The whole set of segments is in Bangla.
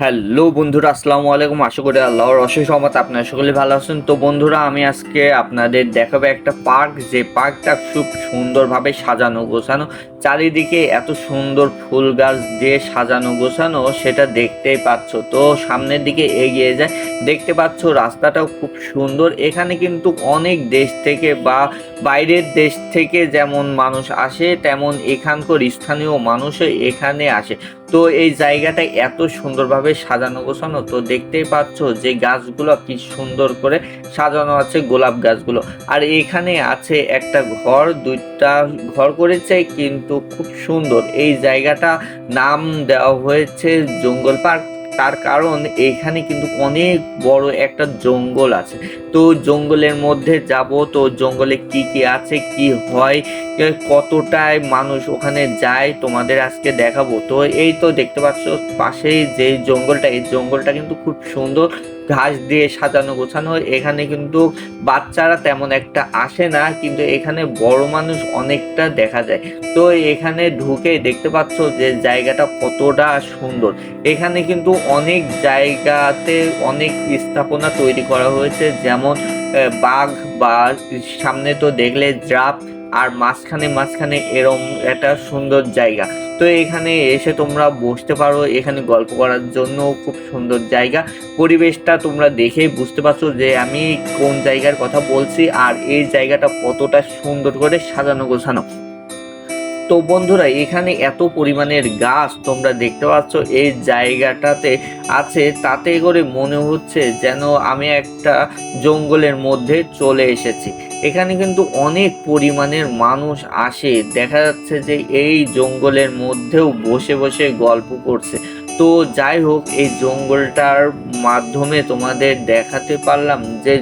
হ্যালো বন্ধুরা, আসসালামু আলাইকুম। আশা করি আল্লাহর অশেষ সহমত আপনারা সকলে ভালো আছেন। তো বন্ধুরা, আমি আজকে আপনাদের দেখাবো একটা পার্ক। যে পার্কটা খুব সুন্দরভাবে সাজানো, গোছানো। চারিদিকে এত সুন্দর ফুল গাছ দিয়ে সাজানো, গোছানো, সেটা দেখতেই পাচ্ছ। তো সামনের দিকে এগিয়ে যায় দেখতে পাচ্ছ রাস্তাটাও খুব সুন্দর। এখানে কিন্তু অনেক দেশ থেকে বা বাইরের দেশ থেকে যেমন মানুষ আসে, তেমন এখানকার স্থানীয় মানুষও এখানে আসে। তো এই জায়গাটা এত সুন্দরভাবে সাজানো, গোছানো, তো দেখতেই পাচ্ছ যে গাছগুলো কি সুন্দর করে সাজানো আছে গোলাপ গাছগুলো। আর এখানে আছে একটা ঘর, দুইটা ঘর করেছে কিন্তু খুব সুন্দর। এই জায়গাটা নাম দেওয়া হয়েছে জঙ্গল পার্ক। তার কারণ এখানে কিন্তু অনেক বড় একটা জঙ্গল আছে। তো জঙ্গলের মধ্যে যাব তো জঙ্গলে কি কি আছে, কি হয় কতটায় মানুষ ওখানে যায় তোমাদের আজকে দেখাবো। তো এই তো দেখতে পাচ্ছ পাশেই যে জঙ্গলটা, এই জঙ্গলটা কিন্তু খুব সুন্দর। ঘাস দিয়ে সাজানো গোছানো এখানে কিন্তু বাচ্চারা তেমন একটা আসে না, কিন্তু এখানে বড় মানুষ অনেকটা দেখা যায়। তো এখানে ঢুকে দেখতে পাচ্ছ যে জায়গাটা কতটা সুন্দর। এখানে কিন্তু অনেক জায়গাতে অনেক স্থাপনা তৈরি করা হয়েছে, যেমন বাঘ বা সামনে তো দেখলে ড্রাফ আর মাঝখানে মাঝখানে এরম একটা সুন্দর জায়গা। তো এখানে এসে তোমরা বসতে পারো। এখানে গল্প করার জন্য খুব সুন্দর জায়গা। পরিবেশটা তোমরা দেখে বুঝতে পারছ যে আমি কোন জায়গার কথা বলছি আর এই জায়গাটা কতটা সুন্দর করে সাজানো গোছানো। তো বন্ধুরা, এখানে এত পরিমাণের গাছ তোমরা দেখতে পাচ্ছ, এই জায়গাটাতে আছে। তাতে করে মনে হচ্ছে যেন আমি একটা জঙ্গলের মধ্যে চলে এসেছি। এখানে কিন্তু অনেক পরিমাণের মানুষ আসে। দেখা যাচ্ছে যে এই জঙ্গলের মধ্যেও বসে বসে গল্প করছে। তো যাই হোক, এই জঙ্গলটার মাধ্যমে তোমাদের দেখাতে পারলাম যে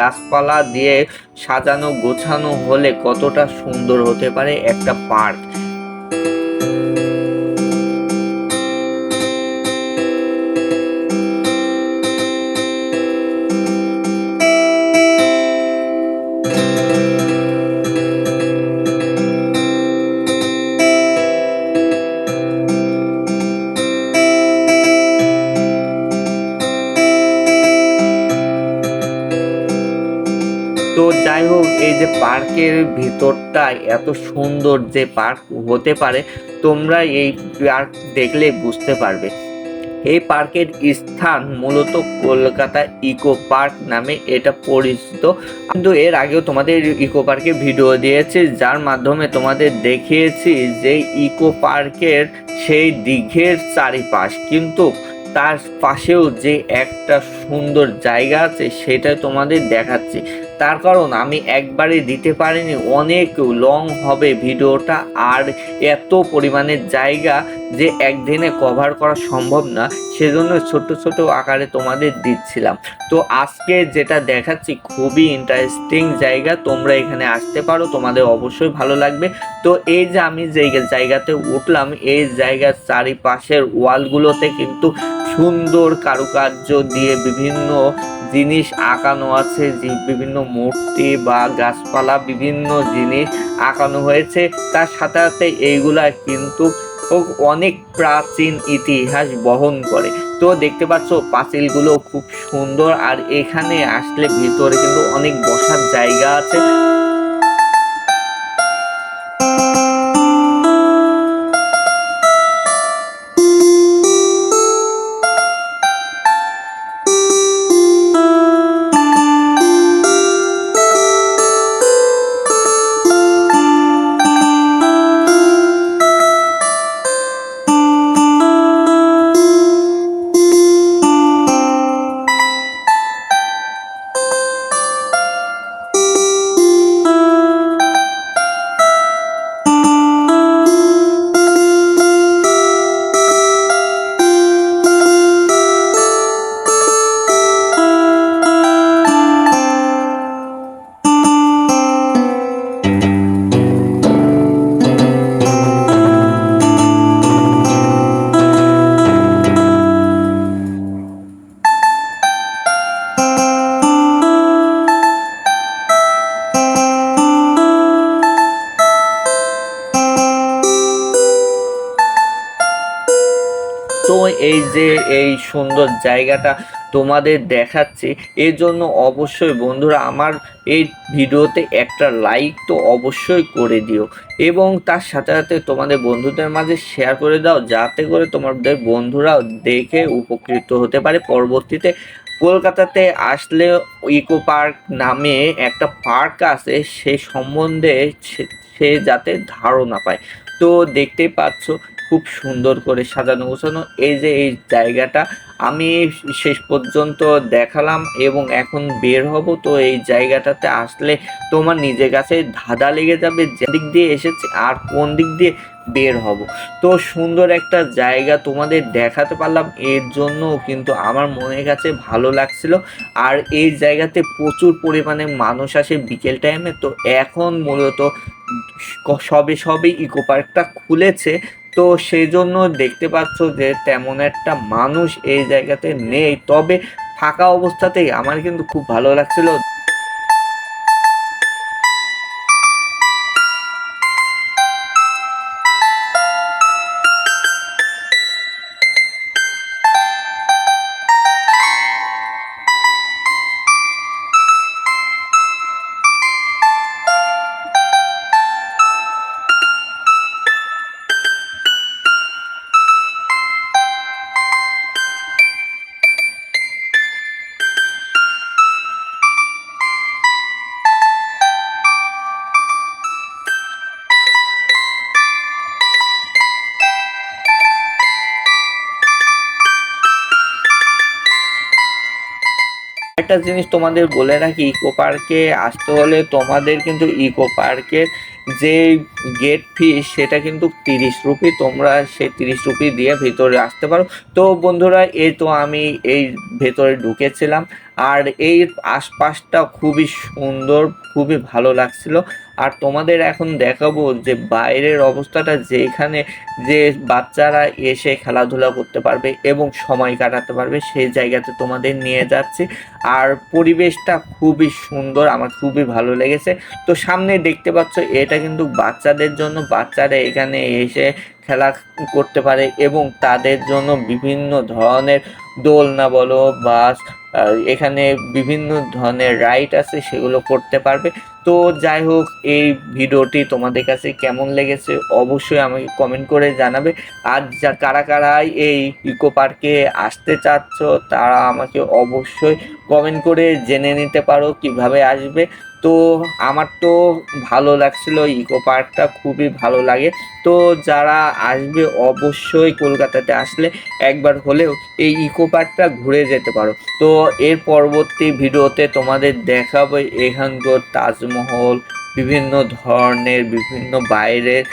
গাছপালা দিয়ে সাজানো গোছানো হলে কতটা সুন্দর হতে পারে একটা পার্ক। পার্কের ভিতরটা এত সুন্দর যে পার্ক হতে পারে, তোমরা এই পার্ক দেখলে বুঝতে পারবে। এই পার্কের স্থান মূলত কলকাতা ইকো পার্ক নামে এটা পরিচিত। কিন্তু এর আগেও তোমাদের ইকো পার্কে ভিডিও দিয়েছি, যার মাধ্যমে তোমাদের দেখিয়েছি যে ইকো পার্কের সেই দিঘের চারিপাশ। কিন্তু তার পাশেও যে একটা সুন্দর জায়গা আছে, সেটা তোমাদের দেখাচ্ছি। তার কারণ আমি একবারে দিতে পারিনি। অনেক লং হবে ভিডিওটা আর এত পরিমাণের জায়গা যে একদিনে কভার করা সম্ভব না, সেজন্য ছোট ছোট আকারে তোমাদের দিচ্ছিলাম। তো আজকে যেটা দেখাচ্ছি খুবই ইন্টারেস্টিং জায়গা, তোমরা এখানে আসতে পারো, তোমাদের অবশ্যই ভালো লাগবে। তো এই যে আমি যে জায়গাতে উঠলাম, এই জায়গার চারিপাশের ওয়ালগুলোতে কিন্তু সুন্দর কারুকার্য দিয়ে বিভিন্ন জিনিস আঁকানো আছে, যে বিভিন্ন মূর্তি বা গাছপালা বিভিন্ন জিনিস আঁকানো হয়েছে। তার সাথে সাথে এইগুলা কিন্তু অনেক প্রাচীন ইতিহাস বহন করে। তো দেখতে পাচ্ছ, পাঁচিলগুলো খুব সুন্দর। আর এখানে আসলে ভিতরে কিন্তু অনেক বসার জায়গা আছে। এই সুন্দর জায়গাটা তোমাদের দেখাচ্ছি। এর জন্য অবশ্যই বন্ধুরা আমার এই ভিডিওতে একটা লাইক তো অবশ্যই করে দিও এবং তার সাথে সাথে তোমাদের বন্ধুদের মাঝে শেয়ার করে দাও, যাতে করে তোমাদের বন্ধুরাও দেখে উপকৃত হতে পারে। পরবর্তীতে কলকাতাতে আসলে ইকো পার্ক নামে একটা পার্ক আছে, সে সম্বন্ধে সে যাতে ধারণা পায়। তো দেখতেই পাচ্ছ খুব সুন্দর করে সাজানো, গোছানো। এই যে এই জায়গাটা আমি শেষ পর্যন্ত দেখালাম এবং এখন বের হব। তো এই জায়গাটাতে আসলে তোমার নিজের কাছে ধাঁধা লেগে যাবে যে দিক দিয়ে এসেছে আর কোন দিক দিয়ে বের হব। তো সুন্দর একটা জায়গা তোমাদের দেখাতে পারলাম। এর জন্য কিন্তু আমার মনের কাছে ভালো লাগছিল। আর এই জায়গাতে প্রচুর পরিমাণে মানুষ আসে বিকেল টাইমে তো এখন মূলত সবে সবে ইকো পার্কটা খুলেছে। তো সেই জন্য দেখতে পাচ্ছ যে তেমন একটা মানুষ এই জায়গাতে নেই। তবে ফাঁকা অবস্থাতেই আমার কিন্তু খুব ভালো লাগছিল। একটা জিনিস তোমাদের বলে রাখি ইকো পার্কে আসতে হলে তোমাদের কিন্তু ইকো পার্কের যে গেট ফি সেটা কিন্তু তিরিশ রুপি, তোমরা সেই তিরিশ রুপি দিয়ে ভেতরে আসতে পারো। তো বন্ধুরা এই তো আমি এই ভেতরে ঢুকেছিলাম, আর এই আশপাশটা খুবই সুন্দর, খুবই ভালো লাগছিল। আর তোমাদের এখন দেখাবো যে বাইরের অবস্থাটা যেখানে যে বাচ্চারা এসে খেলাধুলা করতে পারবে এবং সময় কাটাতে পারবে সেই জায়গাতে তোমাদের নিয়ে যাচ্ছি। আর পরিবেশটা খুবই সুন্দর আমার খুবই ভালো লেগেছে। তো সামনে দেখতে পাচ্ছ এটা কিন্তু বাচ্চাদের জন্য বাচ্চারা এখানে এসে খেলা করতে পারে এবং তাদের জন্য বিভিন্ন ধরনের দোলনা বলো আহ, এখানে বিভিন্ন ধরনের রাইট আছে, সেগুলো করতে পারবে। তো যাই হোক, এই ভিডিওটি তোমাদের কাছে কেমন লেগেছে অবশ্যই আমাকে কমেন্ট করে জানাবে। আর যা, কারা কারাই এই ইকো পার্কে আসতে চাচ্ছ, তারা আমাকে অবশ্যই কমেন্ট করে জেনে নিতে পারো কীভাবে আসবে। তো আমার তো ভালো লাগছিল ইকো পার্কটা খুবই ভালো লাগে। তো যারা আসবে অবশ্যই কলকাতাতে আসলে একবার হলেও এই ইকো পার্কটা ঘুরে যেতে পারো। তো এর পরবর্তী ভিডিওতে তোমাদের দেখাবো এখানকার তাজমহল, বিভিন্ন ধরনের, বিভিন্ন বাইরের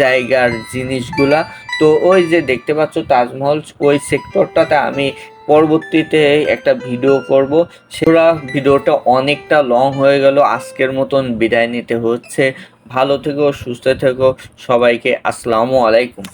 জায়গার জিনিসগুলা। তো ওই যে দেখতে পাচ্ছ তাজমহল, ওই সেক্টরটাতে আমি পরবর্তীতে একটা ভিডিও করব। সেরা ভিডিওটা অনেকটা লং হয়ে গেল। আজকের মতন বিদায় নিতে হচ্ছে। ভালো থেকো, সুস্থ থেকো। সবাইকে আসসালামু আলাইকুম।